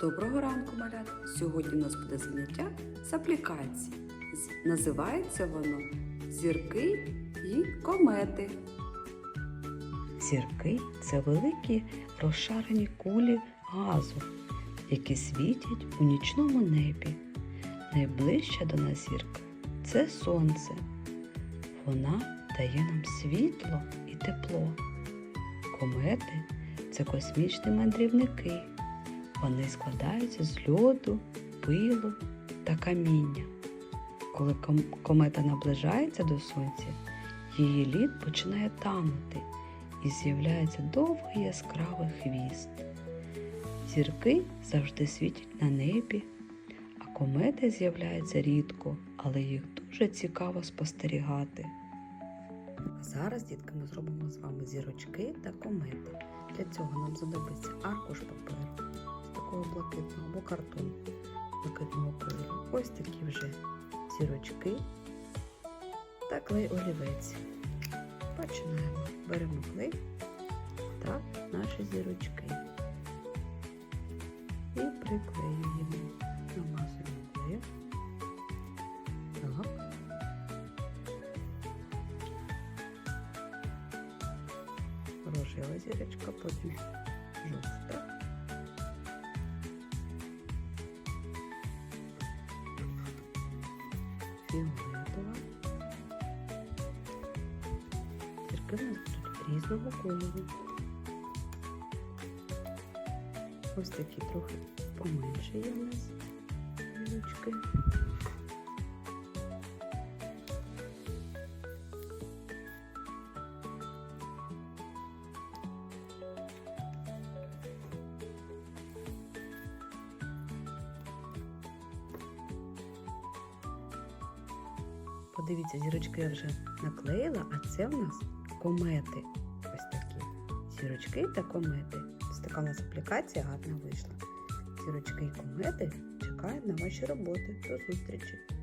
Доброго ранку, малят! Сьогодні у нас буде заняття з аплікації. Називається воно Зірки і комети. Зірки це великі розшарені кулі газу, які світять у нічному небі. Найближча до нас зірка це сонце. Вона дає нам світло і тепло. Комети це космічні мандрівники. Вони складаються з льоду, пилу та каміння. Коли комета наближається до сонця, її лід починає танути і з'являється довгий яскравий хвіст. Зірки завжди світять на небі, а комети з'являються рідко, але їх дуже цікаво спостерігати. А зараз, дітки, ми зробимо з вами зірочки та комети. Для цього нам знадобиться аркуш паперу блакитного або картон блакитного кольору. Ось такі вже зірочки та клей олівець. Починаємо. Беремо клей та наші зірочки і приклеюємо. Намазуємо клеєм. Так. рожева зірочка, потім жовта. Фіолетова. Зірки в нас будуть різного кольору. Ось такі трохи поменше є у нас зірочки. Подивіться, зірочки я вже наклеїла, а це в нас комети. Ось такі. Зірочки та комети. Ось така у нас аплікація гарна вийшла. Зірочки і комети чекають на ваші роботи. До зустрічі!